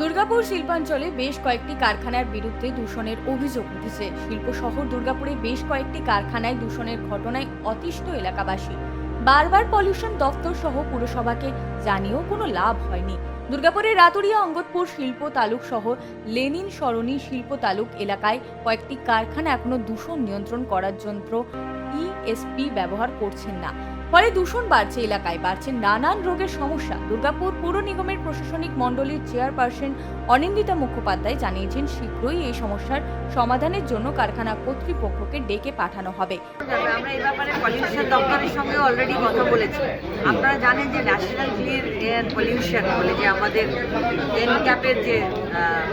দুর্গাপুর শিল্পাঞ্চলে বেশ কয়েকটি কারখানার বিরুদ্ধে দূষণের অভিযোগ উঠেছে। শিল্প শহর দুর্গাপুরে বেশ কয়েকটি কারখানায় দূষণের ঘটনায় অতিষ্ঠ এলাকাবাসী। বারবার পলিউশন দপ্তর সহ পুরসভাকে জানিয়েও কোনো লাভ হয়নি। দুর্গাপুরের রাতুরিয়া অঙ্গতপুর শিল্প তালুক সহ লেনিন সরণি শিল্প তালুক এলাকায় কয়েকটি কারখানা এখনও দূষণ নিয়ন্ত্রণ করার যন্ত্র ইএসপি ব্যবহার করছেন না। ফলে দূষণ বাড়ছে এলাকায়। বাড়ছে নানান রোগের সমস্যা। দুর্গাপুর পুর নিগমের প্রশাসনিক মণ্ডলীর চেয়ারপারসন অনিন্দিতা মুখোপাধ্যায় জানিয়েছেন, শীঘ্রই এই সমস্যার সমাধানের জন্য কারখানা কর্তৃপক্ষকে ডেকে পাঠানো হবে। আমরা এই ব্যাপারে পলিউশন দপ্তরের সঙ্গে অলরেডি কথা বলেছি। আপনারা জানেন যে ন্যাশনাল ক্লিয়ার এয়ার পলিউশন বলে যে আমাদের এন ক্যাপের যে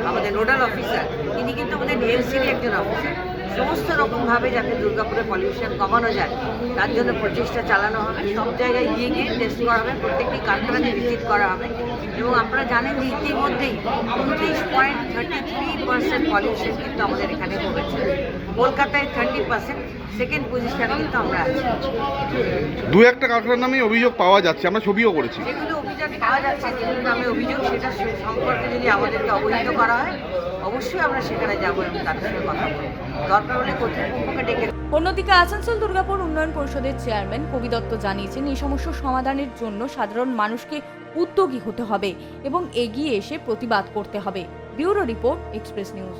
আমাদের নোডাল অফিসার তিনি কিন্তু আমাদের ডিএমসির একজন অফিসার সমস্ত রকমভাবে যাতে দুর্গাপুরে পলিউশন কমানো যায়, তার জন্য প্রচেষ্টা চালানো হবে। সব জায়গায় গিয়ে গিয়ে টেস্ট করা হবে, প্রত্যেকটি কারখানাতে ভিজিট করা হবে। এবং আপনারা জানেন যে ইতিমধ্যেই উনত্রিশ point thirty three percent pollution কিন্তু আমাদের এখানে কমেছে কলকাতায় থার্টি পার্সেন্ট সেকেন্ড পজিশনে কিন্তু আমরা আছি। দু একটা কারখানার নামে অভিযোগ পাওয়া যাচ্ছে আমরা ছবিও করেছি। যেগুলো অভিযোগ পাওয়া যাচ্ছে যেগুলো নামে অভিযোগ সেটা সম্পর্কে যদি আমাদেরকে অবহিত করা হয় অবশ্যই আমরা সেখানে যাব এবং তাদের সঙ্গে কথা বলব। দরকার হলে কর্তৃপক্ষকে ডেকে অন্যদিকে আসানসোল দুর্গাপুর উন্নয়ন পরিষদের চেয়ারম্যান কবি দত্ত জানিয়েছেন এই সমস্যা সমাধানের জন্য সাধারণ মানুষকে উদ্যোগী হতে হবে এবং এগিয়ে এসে প্রতিবাদ করতে হবে। Bureau report express news